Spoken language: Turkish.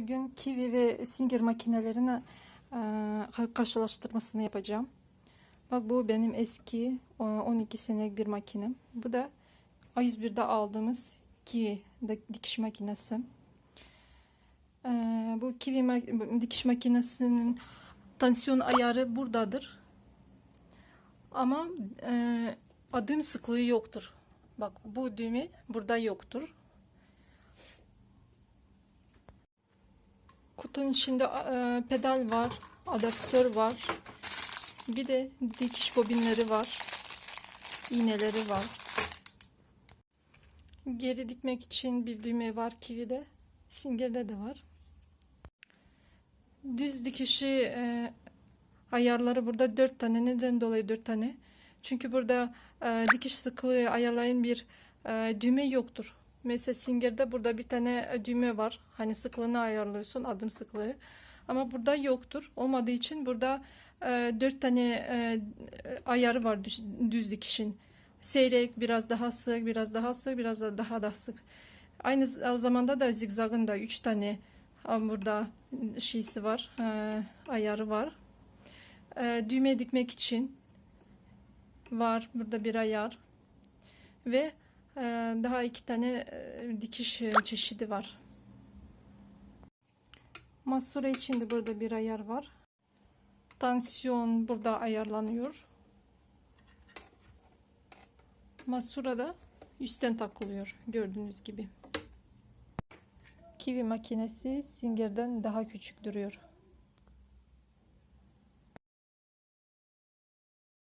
Bugün kivi ve singer makinelerini e, karşılaştırmasını yapacağım. Bak bu benim eski e, 12 senelik bir makinem. Bu da A101'de aldığımız kivi dikiş makinesi. E, bu kivi ma- dikiş makinesinin tansiyon ayarı buradadır. Ama e, adım sıklığı yoktur. Bak bu düğme burada yoktur. Kutunun içinde e, pedal var, adaptör var. Bir de dikiş bobinleri var. iğneleri var. Geri dikmek için bir düğme var Kiwi'de. Singer'de de var. Düz dikişi e, ayarları burada dört tane. Neden dolayı dört tane? Çünkü burada e, dikiş sıklığı ayarlayan bir e, düğme yoktur. Mesela Singer'de burada bir tane düğme var. Hani sıklığını ayarlıyorsun, adım sıklığı. Ama burada yoktur. Olmadığı için burada e, dört tane e, ayarı var düz, düz dikişin. Seyrek, biraz daha sık, biraz daha sık, biraz da daha da sık. Aynı zamanda da zigzagın da üç tane e, burada şeysi var, e, ayarı var. E, düğme dikmek için var burada bir ayar ve daha iki tane e, dikiş e, çeşidi var. Masura için de burada bir ayar var. Tansiyon burada ayarlanıyor. Masura da üstten takılıyor gördüğünüz gibi. Kivi makinesi Singer'den daha küçük duruyor.